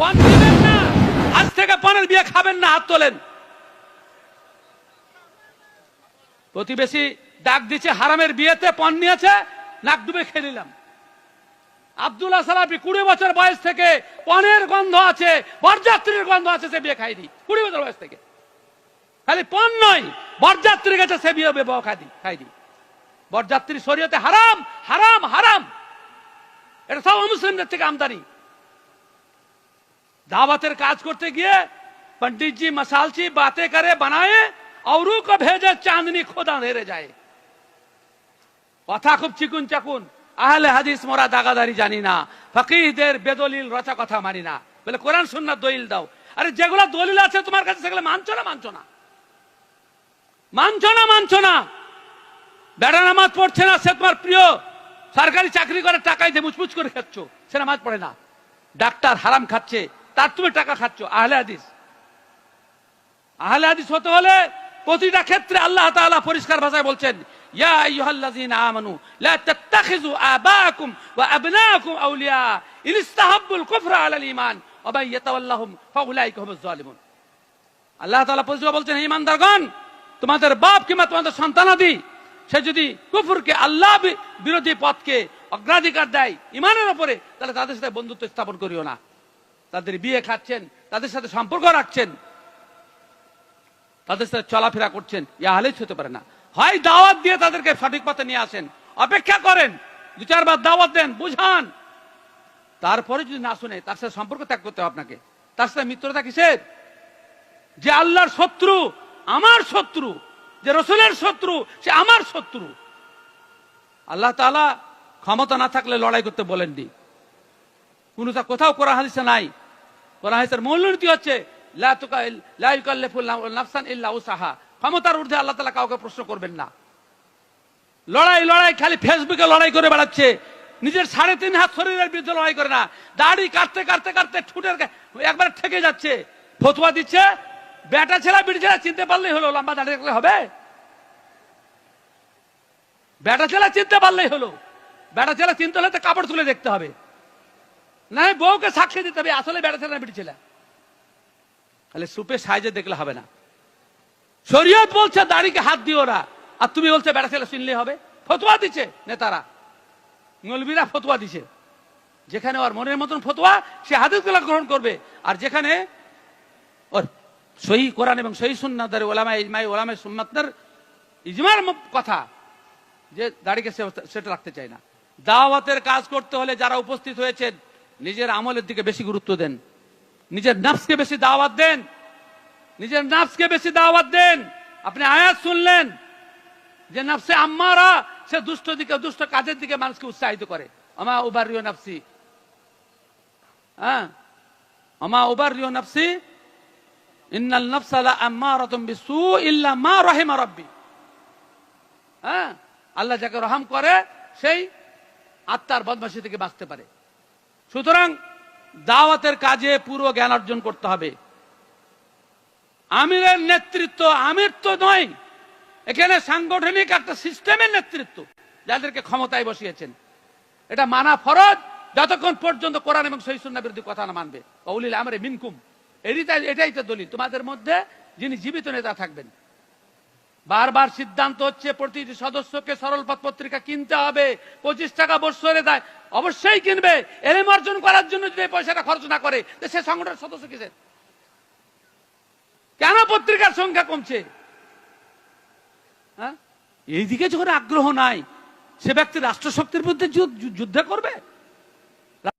পান দিবেন না। আজ থেকে পানের বিয়ে খাবেন না, হাত তোলেন। প্রতিবেশী ডাক দিচ্ছে হারামের বিয়েতে পান নিয়েছে, নাক ডুবে খেয়ে নিলাম। আব্দুল্লাহ সালাফি কুড়ি বছর বয়স থেকে পানের গন্ধ আছে, বরযাত্রীর গন্ধ আছে, সে বিয়ে খাইনি কুড়ি বছর বয়স থেকে। খালি পান নয়, বরযাত্রীর কাছে সে বিয়ে বিবাহ খাইনি খাইনি বরযাত্রী শরীয়তে হারাম হারাম হারাম। এটা সব মুসলিমদের থেকে আমদানি। दावतेर काज करते गए पंडित जी मसालची बातें करे बनाए औरों को भेजे चांदनी खोदा अंधेरे যায় কথা খুব চিকুন চাকুন আহলে হাদিস মোরা দাগাদারি জানি না ফকিহদের বেদলিল রচা কথা মানি না বলে কোরআন সুন্নাত দলিল দাও আরে যেগুলো দলিল আছে তোমার কাছে সেগুলো মানছো না মানছো না মানছো না মানছো না বেড়া নামাজ পড়ছে না সে তোমার প্রিয় সরকারি চাকরি করে টাকাই দিয়ে মুচমুচ করে খাচ্ছ সে নামাজ পড়ে না ডাক্তার হারাম খাচ্ছে তার তুমি টাকা খাচ্ছ, আহলে হাদিস। আহলে হাদিস হতে হলে প্রতিটা ক্ষেত্রে আল্লাহ তাআলা পরিষ্কার ভাষায় বলছেন আল্লাহ তাআলা বলছেন তোমাদের বাপ কিংবা তোমাদের সন্তানাদি, সে যদি কুফরকে আল্লাহ বিরোধী পথকে অগ্রাধিকার দেয় ইমানের উপরে, তাহলে তাদের সাথে বন্ধুত্ব স্থাপন করিও না। তাদের বিয়ে খাচ্ছেন, তাদের সাথে সম্পর্ক রাখছেন, তাদের সাথে চলাফেরা করছেন ইয়া হালেজ হতে পারে না। হয় দাওয়াত দিয়ে তাদেরকে সঠিক পথে নিয়ে আসেন, অপেক্ষা করেন, দু চারবার দাওয়াত দেন, বুঝান। তারপরে যদি না শুনে, তার সাথে সম্পর্ক ত্যাগ করতে হবে আপনাকে। তার সাথে মিত্রতা কিসের? যে আল্লাহর শত্রু, আমার শত্রু, যে রসুলের শত্রু, সে আমার শত্রু। আল্লাহ তাআলা ক্ষমতা না থাকলে লড়াই করতে বলেননি। কোনো কোথাও কোরআন হাদিসে নাই। কোরআন হাদিসের মূলনীতি হচ্ছে, লা তুকা- লা ক্ষমতার ঊর্ধ্বে আল্লাহ তাআলা কাউকে প্রশ্ন করবেন না। লড়াই লড়াই খালি ফেসবুকে লড়াই করে বেড়াচ্ছে। নিজের সাড়ে তিন হাত শরীরের বিরুদ্ধে লড়াই করে না। দাড়ি কাটতে কাটতে কাটতে ঠুটের একবার ঠেকে যাচ্ছে। ফতুয়া দিচ্ছে, বেটা ছেলে, বিড়ি ছেলে চিনতে পারলেই হলো, লম্বা দাঁড়িয়ে রাখলে হবে। বেটা ছেলে চিনতে পারলেই হলো। বেটা ছেলে চিনতে হলে তো কাপড় তুলে দেখতে হবে। না বউকে সাক্ষী দিতে হবে, আসলে বেটা ছেলে না, বিড়ি ছেলে। তাহলে সুপে সাইজে দেখলে হবে না। শরীয়ত বলছে, দাড়িকে হাত দিও না। আর তুমি বলছে বেটা ছেলে শুনলে হবে। ফতোয়া দিচ্ছে নেতারা। মৌলবীরা ফতোয়া দিছে। যেখানে ওর মনের মতন ফতোয়া, সে হাদিসগুলো গ্রহণ করবে। আর যেখানে ওর সহি কোরআন এবং সহি সুন্নাতের ওলামা, ইজমাই ওলামা সুন্নাতের ইজমার কথা, যে দাড়িকে সে- সেটা রাখতে চায় না। দাওয়াতের কাজ করতে হলে যারা উপস্থিত হয়েছেন নিজের আমলের দিকে বেশি গুরুত্ব দেন। নিজের নাফসকে বেশি দাওয়াত দেন। নিজের নাফসকে বেশি দাওয়াত দেন। আপনি আয়াত শুনলেন যে নাফসে আম্মারা, সে দুষ্ট দিকে, দুষ্ট কাজের দিকে মানুষকে উৎসাহিত করে। আমা উবার রিও নাফসি। হ্যাঁ? আমা উবার রিও নাফসি। ইন্নাল নাফসালা আম্মারাতুম বিসু ইল্লা মা রহিমা রাব্বি। হ্যাঁ? আল্লাহ যাকে রহম করে, সেই আত্মার বদমাশি থেকে বাঁচতে পারে। সুতরাং দাওয়াতের কাজে পুরো জ্ঞান অর্জন করতে হবে। আমিরের নেতৃত্ব আমির তো নয়, এখানে সাংগঠনিক একটা সিস্টেমের নেতৃত্ব যাদেরকে ক্ষমতায় বসিয়েছেন। এটা মানা ফরজ, যতক্ষণ পর্যন্ত কোরআন এবং সহিসুন্না বিরোধী কথা না মানবে। অউলিল আমরে মিনকুম। এটাই এটাই তো দলিল। তোমাদের মধ্যে যিনি জীবিত নেতা থাকবেন বারবার সিদ্ধান্ত হচ্ছে প্রতিটি সদস্যকে সরল পথ পত্রিকা কিনতে হবে, পঁচিশ টাকা বৎসরে দেয়, অবশ্যই কিনবে। এলেম অর্জন করার জন্য যদি পয়সাটা খরচ না করে সে সংগঠনের সদস্য কিসের? কেন পত্রিকার সংখ্যা কমছে? হ্যাঁ? এইদিকে যখন আগ্রহ নাই, সে ব্যক্তি রাষ্ট্রশক্তির বিরুদ্ধে যুদ্ধ করবে?